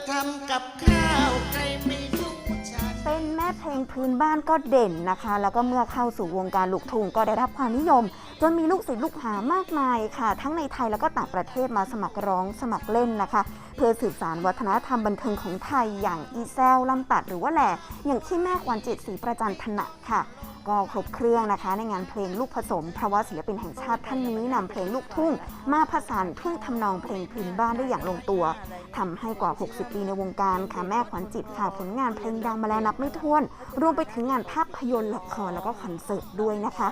กับข้าวใครไม่รู้ฉัน เป็นแม่เพลงพื้นบ้านก็เด่นนะคะ แล้วก็เมื่อเข้าสู่วงการลูกทุ่งก็ได้รับความนิยม จนมีลูกศิษย์ลูกหามากมายค่ะ ทั้งในไทยแล้วก็ต่างประเทศมาสมัครร้องสมัครเล่นนะคะ เพื่อสืบสานวัฒนธรรมบันเทิงของไทยอย่างอีแซวลำตัดหรือว่าแหล่อย่างที่แม่ขวัญจิตศรีประจันถนัดค่ะ ก็ครบเครื่องนะคะ ในงานเพลงลูกผสมเพราะว่าศิลปินแห่งชาติท่านนี้นำเพลงลูกทุ่ง มาผสานท่งทำนองเพลงพื้นบ้านได้อย่างลงตัวทำให้กว่า 60 ปีในวงการค่ะแม่ขวัญจิตค่ะผลงานเพลงดังมาแล้วนับไม่ถ้วน รวมไปถึงงานภาพยนตร์ละครแล้วก็คอนเสิร์ตด้วยนะคะ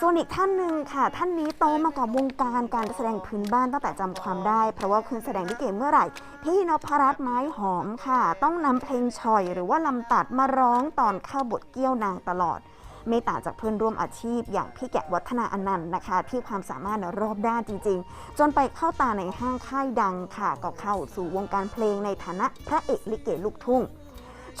ส่วนอีกท่านหนึ่งค่ะ ท่านนี้โตมากับวงการการแสดงพื้นบ้านตั้งแต่จำความได้ เพราะว่าคืนแสดงลิเกเมื่อไหร่ พี่นพรัตน์ไม้หอมค่ะ ต้องนำเพลงชอยหรือว่าลำตัดมาร้องตอนเข้าบทเกี้ยวนางตลอด ไม่ต่างจากเพื่อนร่วมอาชีพ อย่างพี่แกะวัฒนาอนันต์นะคะ ที่ความสามารถรอบด้านจริง ๆ จนไปเข้าตาในห้างค่ายดังค่ะก็เข้าสู่วงการเพลงในฐานะพระเอกลิเกลูกทุ่ง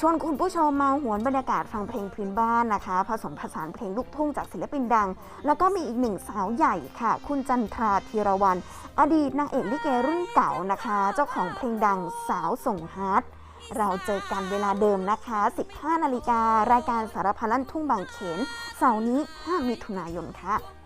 ชวนคุณผู้ชมมาหวนบรรยากาศฟังเพลงพื้นบ้านนะคะ ผสมผสานเพลงลูกทุ่งจากศิลปินดัง แล้วก็มีอีกหนึ่งสาวใหญ่ค่ะ คุณจันทราธีรวรรณอดีตนางเอกลิเกรุ่นเก่านะคะ เจ้าของเพลงดังสาวส่งฮาร์ดเราเจอกันเวลาเดิมนะคะ 15 นาฬิการายการสารพันลั่นทุ่งบางเขนเสาร์นี้ 5 มิถุนายนค่ะ